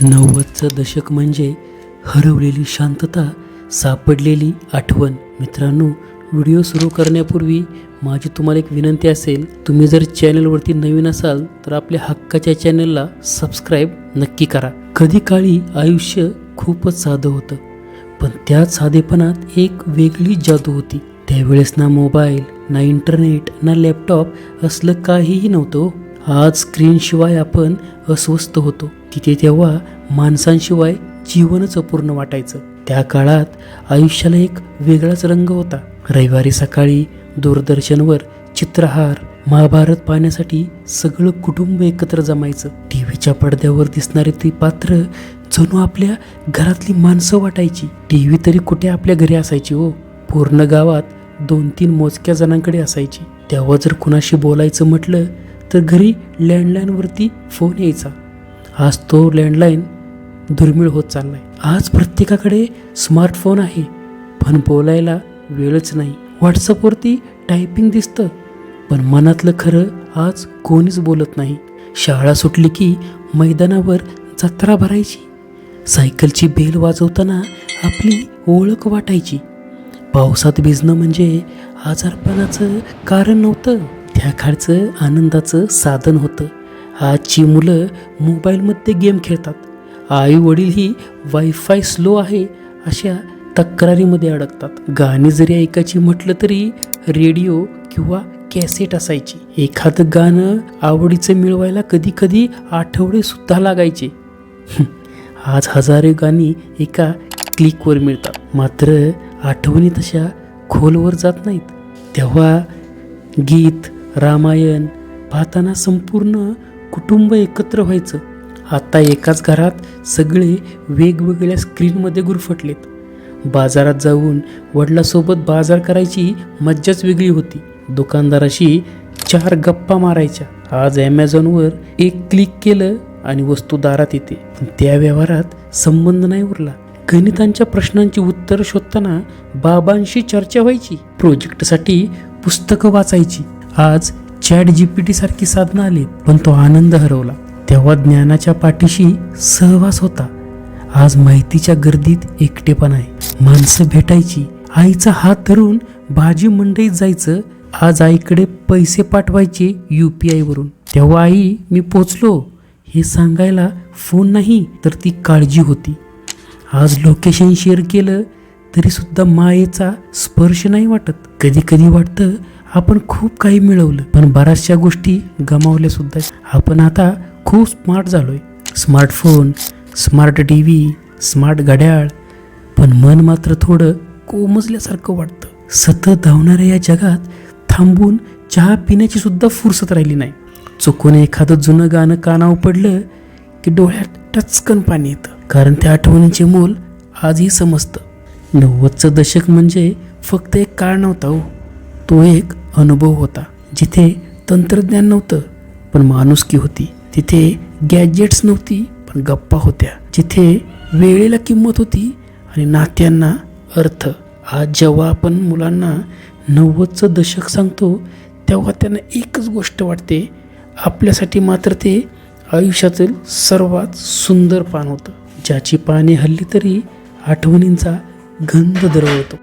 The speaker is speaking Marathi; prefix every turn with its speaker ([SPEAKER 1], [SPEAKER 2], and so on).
[SPEAKER 1] नव्वदचं दशक म्हणजे हरवलेली शांतता सापडलेली आठवण. मित्रांनो व्हिडिओ सुरू करण्यापूर्वी माझी तुम्हाला एक विनंती असेल तुम्ही जर चॅनलवरती नवीन असाल तर आपल्या हक्काच्या चॅनलला सबस्क्राईब नक्की करा. कधी काळी आयुष्य खूपच साधं होतं पण त्या साधेपणात एक वेगळी जादू होती. त्यावेळेस ना मोबाईल ना इंटरनेट ना लॅपटॉप असलं काहीही नव्हतं हो. आज स्क्रीनशिवाय आपण अस्वस्थ होतो. तिथे तेव्हा माणसांशिवाय जीवनच अपूर्ण वाटायचं. त्या काळात आयुष्याला एक वेगळाच रंग होता. रविवारी सकाळी दूरदर्शनवर चित्रहार महाभारत पाहण्यासाठी सगळं कुटुंब एकत्र जमायचं. टी व्हीच्या पडद्यावर दिसणारे ती पात्र जणू आपल्या घरातली माणसं वाटायची. टी व्ही तरी कुठे आपल्या घरी असायची हो. पूर्ण गावात दोन तीन मोजक्या जणांकडे असायची. तेव्हा जर कुणाशी बोलायचं म्हटलं तर घरी लँडलाईनवरती फोन यायचा. आज तो लँडलाईन दुर्मिळ होत चाललाय. आज प्रत्येकाकडे स्मार्टफोन आहे पण बोलायला वेळच नाही. व्हॉट्सअपवरती टायपिंग दिसतं पण मनातलं खरं आज कोणीच बोलत नाही. शाळा सुटली की मैदानावर जत्रा भरायची. सायकलची बेल वाजवताना आपली ओळख वाटायची. पावसात भिजणं म्हणजे आजारपणाचं कारण नव्हतं. त्या काळचं आनंदाचं साधन होतं. आजची मुलं मोबाईलमध्ये गेम खेळतात. आई वडीलही वायफाय स्लो आहे अशा तक्रारीमध्ये अडकतात. गाणी जरी ऐकायची म्हटलं तरी रेडिओ किंवा कॅसेट असायची. एखादं गाणं आवडीचं मिळवायला कधी कधी आठवडे सुद्धा लागायचे. आज हजारो गाणी एका क्लिकवर मिळतात. मात्र आठवणी तशा खोलवर जात नाहीत. तेव्हा गीत रामायण पाहताना संपूर्ण कुटुंब एकत्र व्हायचं. आता एकाच घरात सगळे वेगवेगळ्या स्क्रीनमध्ये गुरफटलेत. बाजारात जाऊन वडिलासोबत बाजार करायची मज्जाच वेगळी होती. दुकानदाराशी चार गप्पा मारायच्या. आज ॲमेझॉनवर एक क्लिक केलं आणि वस्तू दारात येते. पण त्या व्यवहारात संबंध नाही उरला. गणितांच्या प्रश्नांची उत्तरं शोधताना बाबांशी चर्चा व्हायची. प्रोजेक्टसाठी पुस्तकं वाचायची. आज चॅट जी पी सारखी साधनं आली पण तो आनंद हरवला. तेव्हा ज्ञानाच्या पाठीशी सहवास होता. आज माहितीच्या गर्दीत एकटेपण आहे. माणसं भेटायची आईचा हात धरून भाजी मंडईत जायचं आज आईकडे पैसे पाठवायचे यू पी आयवरून तेव्हा आई मी पोचलो. हे सांगायला फोन नाही तर ती काळजी होती. आज लोकेशन शेअर केलं तरी सुद्धा मायेचा स्पर्श नाही वाटत. कधी कधी वाटतं आपण खूप काही मिळवलं पण बऱ्याचशा गोष्टी गमावल्या सुद्धा. आपण आता खूप स्मार्ट झालोय. Smartphone smart T V smart घड्याळ पण मन मात्र थोडं कोमजल्यासारखं वाटतं. सतत धावणाऱ्या या जगात थांबून चहा पिण्याची सुद्धा फुरसत राहिली नाही. चुकून एखादं जुनं गाणं कानावर पडलं की डोळ्यात टचकन पाणी येतं. कारण त्या आठवणींचे मोल आजही समजतं. नव्वदचं दशक म्हणजे फक्त एक काळ नव्हता हो. तो एक अनुभव होता जिथे तंत्रज्ञान नव्हतं पण माणुसकी होती. तिथे गॅजेट्स नव्हती पण गप्पा होत्या. जिथे वेळेला किंमत होती आणि नात्यांना अर्थ. आज जेव्हा आपण मुलांना नव्वदचं दशक सांगतो तेव्हा त्यांना एकच गोष्ट वाटते. आपल्यासाठी मात्र ते आयुष्यातील सर्वात सुंदर पान होतं ज्याची पाने हल्ली तरी आठवणींचा गंध दरवळतो.